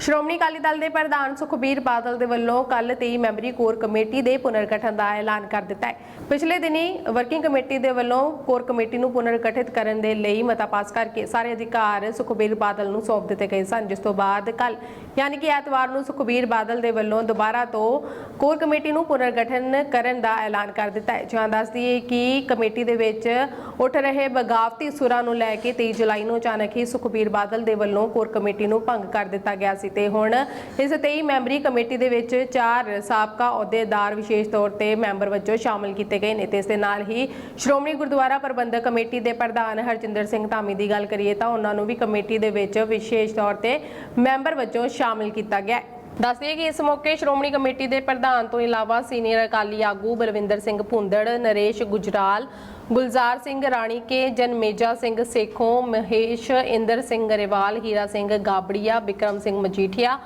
ਸ਼੍ਰੋਮਣੀ ਅਕਾਲੀ ਦਲ ਦੇ ਪ੍ਰਧਾਨ ਸੁਖਬੀਰ ਬਾਦਲ ਦੇ ਵੱਲੋਂ ਕੱਲ 23 ਮੈਂਬਰੀ ਕੋਰ ਕਮੇਟੀ ਦੇ ਪੁਨਰਗਠਨ ਦਾ ਐਲਾਨ ਕਰ ਦਿੱਤਾ ਹੈ। ਪਿਛਲੇ ਦਿਨੀ ਵਰਕਿੰਗ ਕਮੇਟੀ ਦੇ ਵੱਲੋਂ ਕੋਰ ਕਮੇਟੀ ਨੂੰ ਪੁਨਰਗਠਿਤ ਕਰਨ ਦੇ ਲਈ ਮਤਾ ਪਾਸ ਕਰਕੇ ਸਾਰੇ ਅਧਿਕਾਰ ਸੁਖਬੀਰ ਬਾਦਲ ਨੂੰ ਸੌਂਪ ਦਿੱਤੇ ਗਏ ਸਨ। ਜਿਸ ਤੋਂ ਬਾਅਦ ਕੱਲ ਯਾਨੀ ਕਿ ਐਤਵਾਰ ਨੂੰ ਸੁਖਬੀਰ ਬਾਦਲ ਦੇ ਵੱਲੋਂ ਦੁਬਾਰਾ ਤੋਂ ਕੋਰ ਕਮੇਟੀ ਨੂੰ ਪੁਨਰਗਠਨ ਕਰਨ ਦਾ ਐਲਾਨ ਕਰ ਦਿੱਤਾ ਹੈ। ਜਾਂ ਦੱਸ ਦਈਏ ਕਿ ਕਮੇਟੀ ਦੇ ਵਿੱਚ ਉੱਠ ਰਹੇ ਬਗਾਵਤੀ ਸੁਰਾਂ ਨੂੰ ਲੈ ਕੇ 23 ਜੁਲਾਈ ਨੂੰ ਅਚਾਨਕ ਹੀ ਸੁਖਬੀਰ ਬਾਦਲ ਦੇ ਵੱਲੋਂ ਕੋਰ ਕਮੇਟੀ ਨੂੰ ਭੰਗ ਕਰ ਦਿੱਤਾ ਗਿਆ ਸੀ। ਤੇ ਹੁਣ ਇਸ 23 ਮੈਂਬਰੀ ਕਮੇਟੀ ਦੇ ਵਿੱਚ ਚਾਰ ਸਾਬਕਾ ਅਹੁਦੇਦਾਰ ਵਿਸ਼ੇਸ਼ ਤੌਰ ਤੇ ਮੈਂਬਰ ਵਜੋਂ ਸ਼ਾਮਲ ਕੀਤੇ ਗਏ ਨੇ। ਤੇ ਇਸ ਦੇ ਨਾਲ ਹੀ ਸ਼੍ਰੋਮਣੀ ਗੁਰਦੁਆਰਾ ਪ੍ਰਬੰਧਕ ਕਮੇਟੀ ਦੇ ਪ੍ਰਧਾਨ ਹਰਜਿੰਦਰ ਸਿੰਘ ਧਾਮੀ ਦੀ ਗੱਲ ਕਰੀਏ ਤਾਂ ਉਹਨਾਂ ਨੂੰ ਵੀ ਕਮੇਟੀ ਦੇ ਵਿੱਚ ਵਿਸ਼ੇਸ਼ ਤੌਰ ਤੇ ਮੈਂਬਰ ਵਜੋਂ ਸ਼ਾਮਲ ਕੀਤਾ ਗਿਆ ਹੈ। ਦੱਸਦੇ ਕਿ ਇਸ ਮੌਕੇ ਸ਼੍ਰੋਮਣੀ ਕਮੇਟੀ ਦੇ ਪ੍ਰਧਾਨ ਤੋਂ ਇਲਾਵਾ ਸੀਨੀਅਰ ਅਕਾਲੀ ਆਗੂ ਬਲਵਿੰਦਰ ਸਿੰਘ ਭੁੰਦੜ, ਨਰੇਸ਼ ਗੁਜਰਾਲ ਗੁਲਜ਼ਾਰ ਸਿੰਘ ਰਾਣੀਕੇ ਜਨਮੇਜਾ ਸਿੰਘ ਸੇਖੋਂ, ਮਹੇਸ਼ ਇੰਦਰ ਸਿੰਘ ਗਰੇਵਾਲ, ਹੀਰਾ ਸਿੰਘ ਗਾਬੜੀਆ ਵਿਕਰਮ ਸਿੰਘ ਮਜੀਠੀਆ,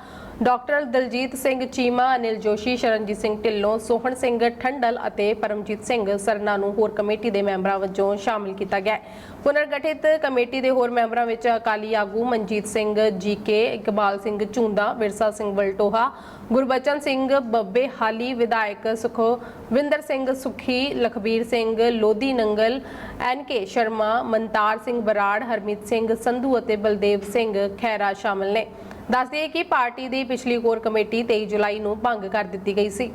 ਡਾਕਟਰ ਦਲਜੀਤ ਸਿੰਘ ਚੀਮਾ, ਅਨਿਲ ਜੋਸ਼ੀ, ਸ਼ਰਨਜੀਤ ਸਿੰਘ ਢਿੱਲੋਂ, ਸੋਹਣ ਸਿੰਘ ਠੰਡਲ ਅਤੇ ਪਰਮਜੀਤ ਸਿੰਘ ਸਰਨਾ ਨੂੰ ਹੋਰ ਕਮੇਟੀ ਦੇ ਮੈਂਬਰਾਂ ਵਜੋਂ ਸ਼ਾਮਿਲ ਕੀਤਾ ਗਿਆ ਹੈ। ਪੁਨਰਗਠਿਤ ਕਮੇਟੀ ਦੇ ਹੋਰ ਮੈਂਬਰਾਂ ਵਿੱਚ ਅਕਾਲੀ ਆਗੂ ਮਨਜੀਤ ਸਿੰਘ ਜੀਕੇ, ਇਕਬਾਲ ਸਿੰਘ ਝੁੰਦਾ, ਵਿਰਸਾ ਸਿੰਘ ਵਲਟੋਹਾ, ਗੁਰਬਚਨ ਸਿੰਘ ਬੱਬੇ ਹਾਲੀ, ਵਿਧਾਇਕ ਸੁਖਵਿੰਦਰ ਸਿੰਘ ਸੁਖੀ, ਲਖਬੀਰ ਸਿੰਘ, ਲੋਧੀ ਨੰਗਲ, ਐਨ ਕੇ ਸ਼ਰਮਾ ਮਨਤਾਰ ਸਿੰਘ ਬਰਾੜ, ਹਰਮੀਤ ਸਿੰਘ ਸੰਧੂ ਅਤੇ ਬਲਦੇਵ ਸਿੰਘ ਖੈਰਾ ਸ਼ਾਮਲ ਨੇ। ਦੱਸ ਕਿ ਪਾਰਟੀ ਦੀ ਪਿਛਲੀ ਕੋਰ ਕਮੇਟੀ 23 ਜੁਲਾਈ ਨੂੰ ਭੰਗ ਕਰ ਦਿੱਤੀ ਗਈ ਸੀ।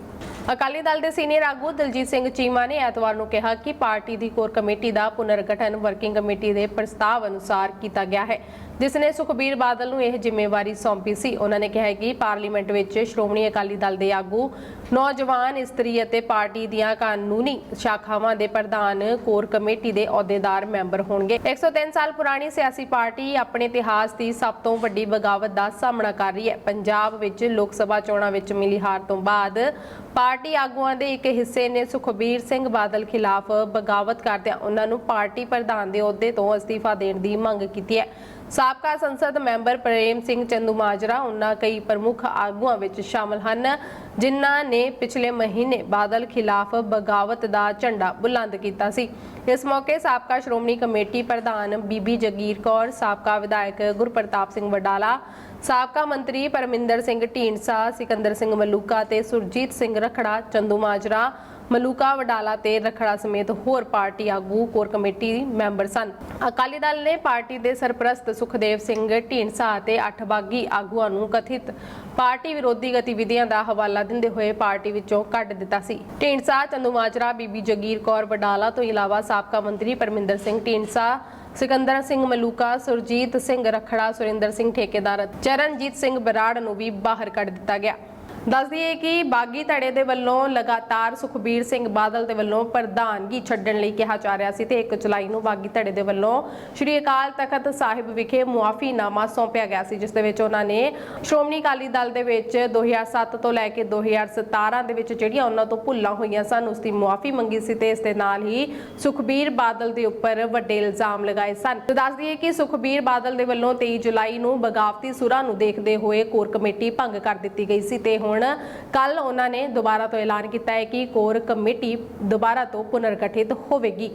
ਅਕਾਲੀ ਦਲ ਦੇ ਸੀਨੀਅਰ ਆਗੂ ਦਲਜੀਤ ਸਿੰਘ ਚੀਮਾ ਨੇ ਐਤਵਾਰ ਨੂੰ ਕਿਹਾ ਕਿ ਪਾਰਟੀ ਦੀ ਕੋਰ ਕਮੇਟੀ ਦਾ ਪੁਨਰਗਠਨ ਵਰਕਿੰਗ ਕਮੇਟੀ ਦੇ ਪ੍ਰਸਤਾਵ ਅਨੁਸਾਰ ਕੀਤਾ ਗਿਆ ਹੈ। ਜਿਸ ਨੇ ਸੁਖਬੀਰ ਬਾਦਲ ਨੂੰ ਇਹ ਜ਼ਿੰਮੇਵਾਰੀ ਸੌਂਪੀ ਸੀ। ਉਹਨਾਂ ਨੇ ਕਿਹਾ ਕਿ ਪਾਰਲੀਮੈਂਟ ਵਿੱਚ ਸ਼੍ਰੋਮਣੀ ਅਕਾਲੀ ਦਲ ਦੇ ਆਗੂ, ਨੌਜਵਾਨ, ਇਸਤਰੀ ਅਤੇ ਪਾਰਟੀ ਦੀਆਂ ਕਾਨੂੰਨੀ ਸ਼ਾਖਾਵਾਂ ਦੇ ਪ੍ਰਧਾਨ, ਕੋਰ ਕਮੇਟੀ ਦੇ ਅਹੁਦੇਦਾਰ ਮੈਂਬਰ ਹੋਣਗੇ। 103 ਸਾਲ ਪੁਰਾਣੀ ਸਿਆਸੀ ਪਾਰਟੀ ਆਪਣੇ ਇਤਿਹਾਸ ਦੀ ਸਭ ਤੋਂ ਵੱਡੀ ਬਗਾਵਤ ਦਾ ਸਾਹਮਣਾ ਕਰ ਰਹੀ ਹੈ। ਪੰਜਾਬ ਵਿੱਚ ਲੋਕ ਸਭਾ ਚੋਣਾਂ ਵਿੱਚ ਮਿਲੀ ਹਾਰ ਤੋਂ ਬਾਅਦ ਪਾਰਟੀ ਆਗੂਆਂ ਦੇ ਇੱਕ ਹਿੱਸੇ ਨੇ ਸੁਖਬੀਰ ਸਿੰਘ ਬਾਦਲ ਖਿਲਾਫ ਬਗਾਵਤ ਕਰਦਿਆਂ ਉਹਨਾਂ ਨੂੰ ਪਾਰਟੀ ਪ੍ਰਧਾਨ ਦੇ ਅਹੁਦੇ ਤੋਂ ਅਸਤੀਫਾ ਦੇਣ ਦੀ ਮੰਗ ਕੀਤੀ ਹੈ। ਸਾਬਕਾ ਸੰਸਦ ਮੈਂਬਰ ਪ੍ਰੇਮ ਸਿੰਘ ਚੰਦੂ ਉਹਨਾਂ ਕਈ ਪ੍ਰਮੁੱਖ ਆਗੂਆਂ ਵਿੱਚ ਸ਼ਾਮਲ ਹਨ, ਜਿਨ੍ਹਾਂ ਨੇ ਪਿਛਲੇ ਮਹੀਨੇ ਬਾਦਲ ਖਿਲਾਫ ਬਗਾਵਤ ਦਾ ਝੰਡਾ ਬੁਲੰਦ ਕੀਤਾ ਸੀ। ਇਸ ਮੌਕੇ ਸਾਬਕਾ ਸ਼੍ਰੋਮਣੀ ਕਮੇਟੀ ਪ੍ਰਧਾਨ ਬੀਬੀ ਜਗੀਰ ਕੌਰ, ਸਾਬਕਾ ਵਿਧਾਇਕ ਗੁਰਪ੍ਰਤਾਪ ਸਿੰਘ ਵਡਾਲਾ, ਸਾਬਕਾ ਮੰਤਰੀ ਪਰਮਿੰਦਰ ਸਿੰਘ ਢੀਂਡਸਾ, ਸਿਕੰਦਰ ਸਿੰਘ ਮਲੂਕਾ ਤੇ ਸੁਰਜੀਤ ਸਿੰਘ ਰਖੜਾ ਚੰਦੂਮਾਜਰਾ ਮਲੂਕਾ, ਵਡਾਲਾ ਤੇ ਰਖੜਾ ਸਮੇਤ ਹੋਰ ਪਾਰਟੀ ਆਗੂ ਕੋਰ ਕਮੇਟੀ ਮੈਂਬਰ ਸਨ। ਅਕਾਲੀ ਦਲ ਨੇ ਪਾਰਟੀ ਦੇ ਸਰਪ੍ਰਸਤ ਸੁਖਦੇਵ ਸਿੰਘ, ਢੀਂਡਸਾ ਅਤੇ ਅੱਠ ਬਾਗੀ ਆਗੂਆਂ ਨੂੰ ਕਥਿਤ ਪਾਰਟੀ ਵਿਰੋਧੀ ਗਤੀਵਿਧੀਆਂ ਦਾ ਹਵਾਲਾ ਦਿੰਦੇ ਹੋਏ ਪਾਰਟੀ ਵਿੱਚੋਂ ਕੱਢ ਦਿੱਤਾ ਸੀ। ਢੀਂਡਸਾ ਚੰਦੂਮਾਜਰਾ ਬੀਬੀ ਜਗੀਰ ਕੌਰ, ਵਡਾਲਾ ਤੋਂ ਇਲਾਵਾ ਸਾਬਕਾ ਮੰਤਰੀ ਪਰਮਿੰਦਰ ਸਿੰਘ ਢੀਂਡਸਾ, ਸਿਕੰਦਰ ਸਿੰਘ ਮਲੂਕਾ, ਸੁਰਜੀਤ ਸਿੰਘ ਰਖੜਾ, ਸੁਰਿੰਦਰ ਸਿੰਘ ਠੇਕੇਦਾਰ ਚਰਨਜੀਤ ਸਿੰਘ ਬਰਾੜ ਨੂੰ ਵੀ ਬਾਹਰ ਕੱਢ ਦਿੱਤਾ ਗਿਆ। ਦੱਸ ਦਈਏ ਕਿ ਬਾਗੀ ਧੜੇ ਦੇ ਵੱਲੋਂ ਲਗਾਤਾਰ ਸੁਖਬੀਰ ਸਿੰਘ ਬਾਦਲ ਦੇ ਵੱਲੋਂ ਪ੍ਰਧਾਨਗੀ ਛੱਡਣ ਲਈ ਕਿਹਾ ਜਾ ਰਿਹਾ ਸੀ ਤੇ 1 ਜੁਲਾਈ ਨੂੰ ਬਾਗੀ ਧੜੇ ਦੇ ਵੱਲੋਂ ਸ਼੍ਰੀ ਅਕਾਲ ਤਖਤ ਸਾਹਿਬ ਵਿਖੇ ਮੁਆਫੀਨਾਮਾ ਸੌਂਪਿਆ ਗਿਆ ਸੀ, ਜਿਸ ਦੇ ਵਿੱਚ ਉਹਨਾਂ ਨੇ ਸ਼੍ਰੋਮਣੀ ਅਕਾਲੀ ਦਲ ਦੇ ਵਿੱਚ 2007 ਤੋਂ ਲੈ ਕੇ 2017 ਦੇ ਵਿੱਚ ਜਿਹੜੀਆਂ ਉਹਨਾਂ ਤੋਂ ਭੁੱਲਾਂ ਹੋਈਆਂ ਸਨ, ਉਸ ਦੀ ਮੁਆਫੀ ਮੰਗੀ ਸੀ ਤੇ ਇਸ ਦੇ ਨਾਲ ਹੀ ਸੁਖਬੀਰ ਬਾਦਲ ਦੇ ਉੱਪਰ ਵੱਡੇ ਇਲਜ਼ਾਮ ਲਗਾਏ ਸਨ। ਤੇ ਦੱਸ ਦਈਏ ਕਿ ਸੁਖਬੀਰ ਬਾਦਲ ਦੇ ਵੱਲੋਂ 23 ਜੁਲਾਈ ਨੂੰ ਬਗਾਵਤੀ ਸੁਰਾਂ ਨੂੰ ਦੇਖਦੇ ਹੋਏ ਕੋਰ ਕਮੇਟੀ ਭੰਗ ਕਰ ਦਿੱਤੀ ਗਈ ਸੀ ਤੇ ਹੁਣ ਹੁਣ ਕੱਲ ਉਹਨਾਂ ਨੇ ਦੁਬਾਰਾ ਤੋਂ ਐਲਾਨ ਕੀਤਾ ਹੈ ਕਿ ਕੋਰ ਕਮੇਟੀ ਦੁਬਾਰਾ ਤੋਂ ਪੁਨਰਗਠਿਤ ਹੋਵੇਗੀ।